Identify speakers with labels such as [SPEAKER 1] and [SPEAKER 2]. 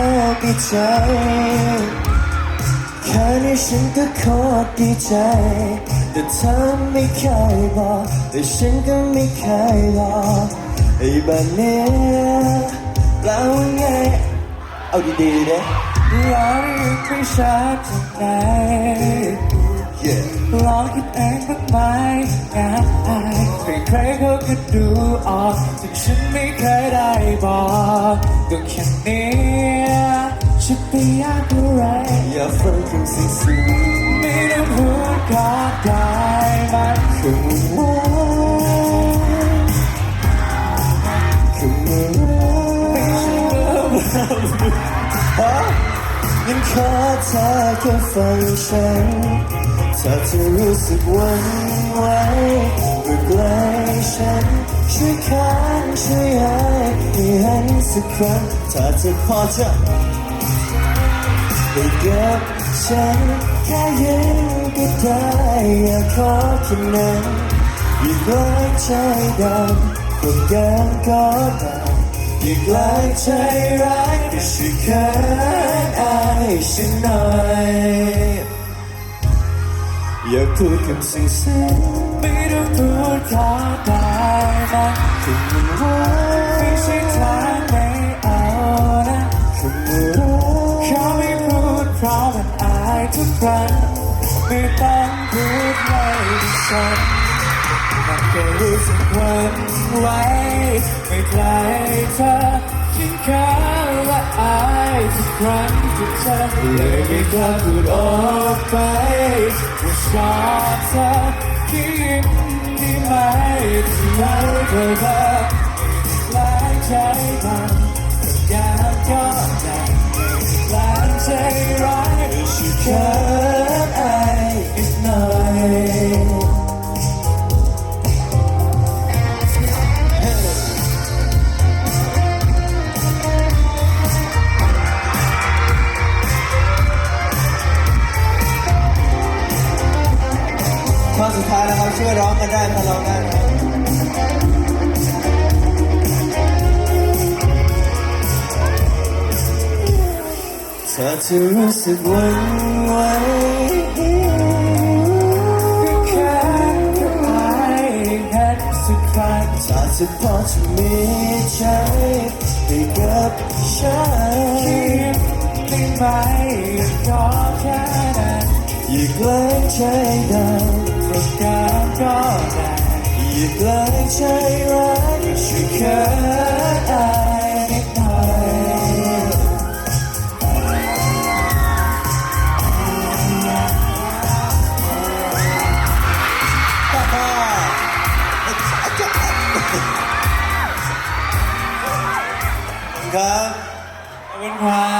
[SPEAKER 1] อดีใจ แค่นี้ฉันก็โคตรดีใจ แต่เธอไม่เคยบอกแต่ฉันก็ไม่เคยบอไอ้แบบนี้แปลว่าไง เอาดีๆนะเรายังไม่ชัดจังไง yeah. ลองคิดเองบ้างไหมงานอายใครๆเขาก็ดูออกแต่ฉันไม่เคยได้บอกก็แค่นี้ ฉันไปอยากอะไรอย่าฟังคำสิ่งสิ่งไม่ต้องพูดก็ได้มันคือว่าคือว่าฮะยังขอเธอแค่ฟังฉันถ้าเธอรู้สึกหวันไหวเมื่อไกลฉันช่วยค้างช่วยให้ให้เห็นสักครั้งถ้าเธอพอจะ ไปกับฉันแค่ยืนก็ได้อยากขอแค่นั้นยิ่งไกลใจดำคนกันก็ได้ยิ่งไกลใจร้ายก็ช่วยเคินอายฉันหน่อยอย่าพูดคำสิ่งสิ่งไม่ต้องพูดขอได้นะถึงมันว่า ครั้งไม่ต้องพูดเลยดิฉันมันแค่รู้สึกวันไหวไม่ไกลเธอยิ่งเขาและอายทุกครั้งที่เธอเลยไม่กล้าพูดออกไปว่าชอบเธอคิดดีไหมที่เราเคยเจอหลายใจดำอยากก็ได้ ข้อสุดท้ายนะครับช่วยร้องกันได้ถ้าร้องได้นถ้าเธอรู้สึกวันไหวแค่กับอายแค่สักครั้งถ้าเธอพอจะมีใจให้กับฉันคิดได้ไหมก็แค่นั้นอย่าเกรงใจดำประกาก็ได้อย่าเกรงใจร้ายช่วยเคินอายนิดหน่อยครับ
[SPEAKER 2] ขอบคุณครับ